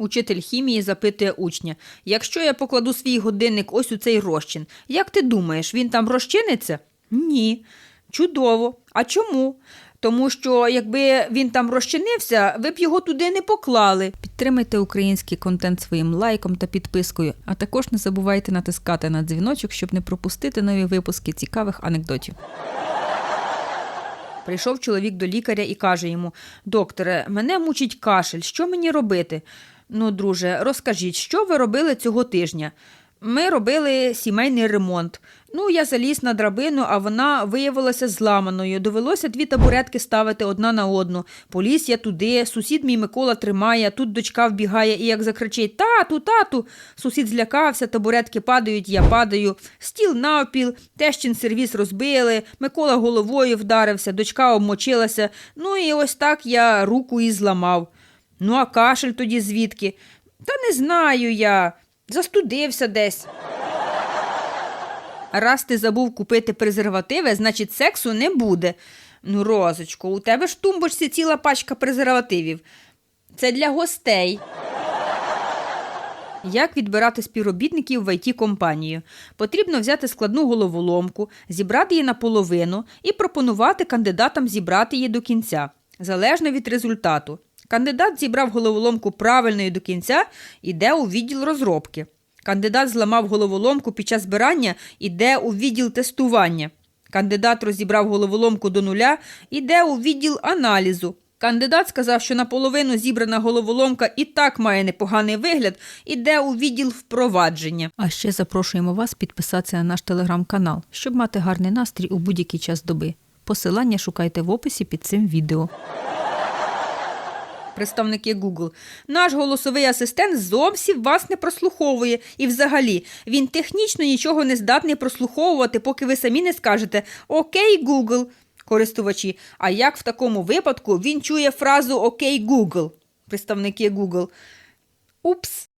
Учитель хімії запитує учня: якщо я покладу свій годинник ось у цей розчин, як ти думаєш, він там розчиниться? Ні. Чудово. А чому? Тому що якби він там розчинився, ви б його туди не поклали. Підтримайте український контент своїм лайком та підпискою, а також не забувайте натискати на дзвіночок, щоб не пропустити нові випуски цікавих анекдотів. Прийшов чоловік до лікаря і каже йому: Докторе, мене мучить кашель, що мені робити? Ну, друже, розкажіть, що ви робили цього тижня? Ми робили сімейний ремонт. Ну, я заліз на драбину, а вона виявилася зламаною. Довелося дві табуретки ставити одна на одну. Поліз я туди, сусід мій Микола тримає, тут дочка вбігає і як закричить Тату, тату. Сусід злякався, табуретки падають, я падаю. Стіл навпіл, тещин сервіс розбили, Микола головою вдарився, дочка обмочилася. Ну і ось так я руку і зламав. Ну, а кашель тоді звідки? Та не знаю я. Застудився десь. Раз ти забув купити презервативи, значить сексу не буде. Ну, Розочко, у тебе ж в тумбочці ціла пачка презервативів. Це для гостей. Як відбирати співробітників в it компанію Потрібно взяти складну головоломку, зібрати її наполовину і пропонувати кандидатам зібрати її до кінця, залежно від результату. Кандидат зібрав головоломку правильно і до кінця, іде у відділ розробки. Кандидат зламав головоломку під час збирання, іде у відділ тестування. Кандидат розібрав головоломку до нуля, іде у відділ аналізу. Кандидат сказав, що наполовину зібрана головоломка і так має непоганий вигляд, іде у відділ впровадження. А ще запрошуємо вас підписатися на наш телеграм-канал, щоб мати гарний настрій у будь-який час доби. Посилання шукайте в описі під цим відео. Представники Google. Наш голосовий асистент зовсім вас не прослуховує. І взагалі, він технічно нічого не здатний прослуховувати, поки ви самі не скажете Окей, Google, користувачі. А як в такому випадку він чує фразу Окей, Google? Представники Google. Упс.